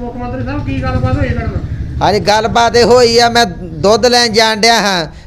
ਮੁੱਖ ਮੰਤਰੀ ਸਾਹਿਬ, ਕੀ ਗੱਲਬਾਤ ਹੋਈ ਤੁਹਾਡੇ ਨਾਲ ਹਾਂਜੀ, ਗੱਲਬਾਤ ਇਹ ਹੋਈ ਆ, ਮੈਂ ਦੁੱਧ ਲੈਣ ਜਾਣ ਡਿਆ ਹਾਂ।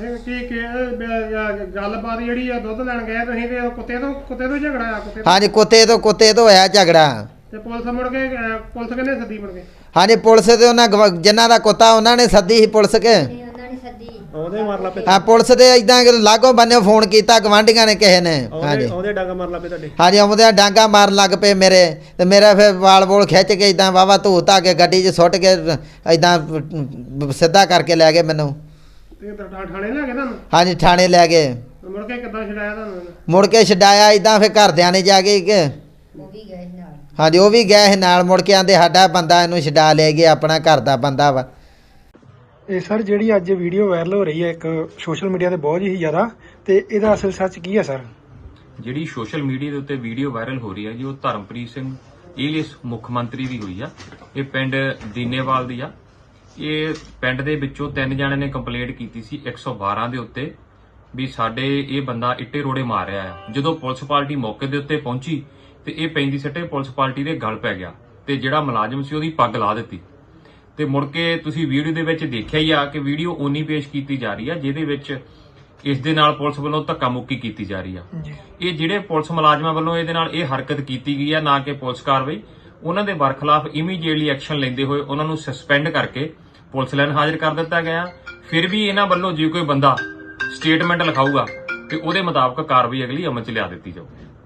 ਕੀ ਕੀ ਇਹ ਬ- ਜਾਂ ਗੱਲਬਾਤ ਜਿਹੜੀ ਆ ਦੁੱਧ ਲੈਣ ਗਏ ਤੁਸੀਂ ਤੇ ਉਹ ਕੁੱਤੇ ਤੋਂ ਕੁੱਤੇ ਤੋਂ ਝਗੜਾ ਆ ਕੁੱਤੇ ਤੋਂ? ਹਾਂਜੀ ਕੁੱਤੇ ਤੋਂ ਕੁੱਤੇ ਤੋਂ ਹੋਇਆ ਝਗੜਾ। ਤੇ ਪੁਲਿਸ ਮੁੜ ਕੇ ਅਹ, ਪੁਲਿਸ ਕਿੰਨੇ ਸੱਦੀ ਮੁੜ ਕੇ? ਹਾਂਜੀ ਪੁਲਿਸ ਤੇ ਉਹਨਾਂ ਗਵ- ਜਿਨ੍ਹਾਂ ਦਾ ਕੁੱਤਾ ਉਹਨਾਂ ਨੇ ਸੱਦੀ ਸੀ ਪੁਲਿਸ ਕੇ। ਨਹੀਂ ਉਹਨਾਂ ਨੇ ਸੱਦੀ। ਉਹਦੇ ਮਾਰ ਲਾ ਪੇ ਹਾਂ ਪੁਲਿਸ ਦੇ ਇਦਾਂ ਲਾਗੋਂ ਬੰਨੇ ਫੋਨ ਕੀਤਾ ਗਵਾਂਢੀਆਂ ਨੇ ਕਿਸੇ ਨੇ। ਹਾਂਜੀ। ਉਹਦੇ ਡਾਂਗਾ ਮਾਰ ਲਾ ਪੇ ਤੁਹਾਡੇ। ਹਾਂਜੀ ਆਉਂਦੇ ਡਾਂਗਾ ਮਾਰਨ ਲੱਗ ਪਏ ਮੇਰੇ। ਤੇ ਮੇਰਾ ਫਿਰ ਵਾਲ ਵੋਲ ਖਿੱਚ ਕੇ ਇਦਾਂ ਵਾਵਾ ਧੂ ਧਾ ਕੇ ਗੱਡੀ 'ਚ ਸੁੱਟ ਕੇ ਇਦਾਂ ਸਿੱਧਾ ਕਰਕੇ ਲੈ ਗਏ ਮੈਨੂੰ। ਤੇ ਥਾ- ਥਾਣੇ ਲੈ ਗਏ ਤੁਹਾਨੂੰ? ਹਾਂਜੀ ਥਾਣੇ ਲੈ ਗਏ। ਮੁੜ ਕੇ ਕਿੱਦਾਂ ਛਡਾਇਆ ਤੁਹਾਨੂੰ ਮੁੜ ਕੇ ਛਡਾਇਆ ਇਦਾਂ ਫਿਰ ਘਰਦਿਆਂ ਨੇ ਜਾ ਕੇ ਕਿ ਉਹ ਵੀ ਗਏ ਨਾਲ। ਹਾਂਜੀ ਉਹ ਵੀ ਗਏ ਨਾਲ ਮੁੜ ਕੇ ਆਂਦੇ ਸਾਡਾ ਬੰਦਾ ਇਹਨੂੰ ਛਡਾ ਲੈ ਗਿਆ ਆਪਣਾ ਘਰ ਦਾ ਬੰਦਾ ਵਾ। ਇਹ ਸਰ ਜਿਹੜੀ ਅੱਜ ਵੀਡੀਓ ਵਾਇਰਲ ਹੋ ਰਹੀ ਹੈ ਇੱਕ ਸੋਸ਼ਲ ਮੀਡੀਆ ਤੇ ਬਹੁਤ ਹੀ ਜ਼ਿਆਦਾ ਤੇ ਇਹਦਾ ਅਸਲ ਸੱਚ ਕੀ ਹੈ ਸਰ? ਜਿਹੜੀ ਸੋਸ਼ਲ ਮੀਡੀਆ ਦੇ ਉੱਤੇ ਵੀਡੀਓ ਵਾਇਰਲ ਹੋ ਰਹੀ ਹੈ ਜੀ ਉਹ ਧਰਮਪ੍ਰੀਤ ਸਿੰਘ ਏਲੀਅਸ ਮੁੱਖ ਮੰਤਰੀ ਦੀ ਹੋਈ ਆ। ਇਹ ਪਿੰਡ ਦੀਨੇਵਾਲ ਦੀ ਆ। ਇਹ ਪਿੰਡ ਦੇ ਵਿੱਚੋਂ ਤਿੰਨ ਜਣਿਆਂ ਨੇ ਕੰਪਲੇਂਟ ਕੀਤੀ ਸੀ 112 ਦੇ ਉੱਤੇ ਵੀ ਸਾਡੇ ਇਹ ਬੰਦਾ ਇੱਟੇ ਰੋੜੇ ਮਾਰ ਰਿਹਾ ਆ ਜਦੋਂ ਪੁਲਿਸ ਪਾਰਟੀ ਮੌਕੇ ਦੇ ਉੱਤੇ ਪਹੁੰਚੀ ਤੇ ਇਹ ਪੈਂਦੀ ਸੱਟੇ ਪੁਲਿਸ ਪਾਰਟੀ ਦੇ ਗਲ ਪੈ ਗਿਆ ਤੇ ਜਿਹੜਾ ਮੁਲਾਜ਼ਮ ਸੀ ਉਹਦੀ ਪੱਗ ਲਾ ਦਿੱਤੀ। ਤੇ ਮੁੜ ਕੇ ਤੁਸੀਂ ਵੀਡੀਓ ਦੇ ਵਿੱਚ ਦੇਖਿਆ ਹੀ ਆ ਕਿ ਵੀਡੀਓ ਓਨੀ ਪੇਸ਼ ਕੀਤੀ ਜਾ ਰਹੀ ਆ ਜਿਹਦੇ ਵਿੱਚ ਇਸ ਦੇ ਨਾਲ ਪੁਲਿਸ ਵੱਲੋਂ ਧੱਕਾ ਮੁੱਕੀ ਕੀਤੀ ਜਾ ਰਹੀ ਆ। ਇਹ ਜਿਹੜੇ ਪੁਲਿਸ ਮੁਲਾਜ਼ਮਾਂ ਵੱਲੋਂ ਇਹਦੇ ਨਾਲ ਇਹ ਹਰਕਤ ਕੀਤੀ ਗਈ ਆ ਨਾ ਕਿ ਪੁਲਿਸ ਕਾਰਵਾਈ ਉਹਨਾਂ ਦੇ ਬਰਖਲਾਫ ਇਮੀਡੀਏਟਲੀ ਐਕਸ਼ਨ ਲੈਂਦੇ ਹੋਏ ਉਹਨਾਂ ਨੂੰ ਸਸਪੈਂਡ ਕਰਕੇ ਪੁਲਿਸ ਲਾਈਨ ਹਾਜ਼ਰ ਕਰ ਦਿੱਤਾ ਗਿਆ। ਫਿਰ ਵੀ ਇਹਨਾਂ ਵੱਲੋਂ ਜੇ ਕੋਈ ਬੰਦਾ ਸਟੇਟਮੈਂਟ ਲਿਖਾਊਗਾ, ਤੇ ਉਹਦੇ ਮੁਤਾਬਕ ਕਾਰਵਾਈ ਅਗਲੀ ਅਮਲ ਚ ਲਿਆ ਦਿੱਤੀ ਜਾਊ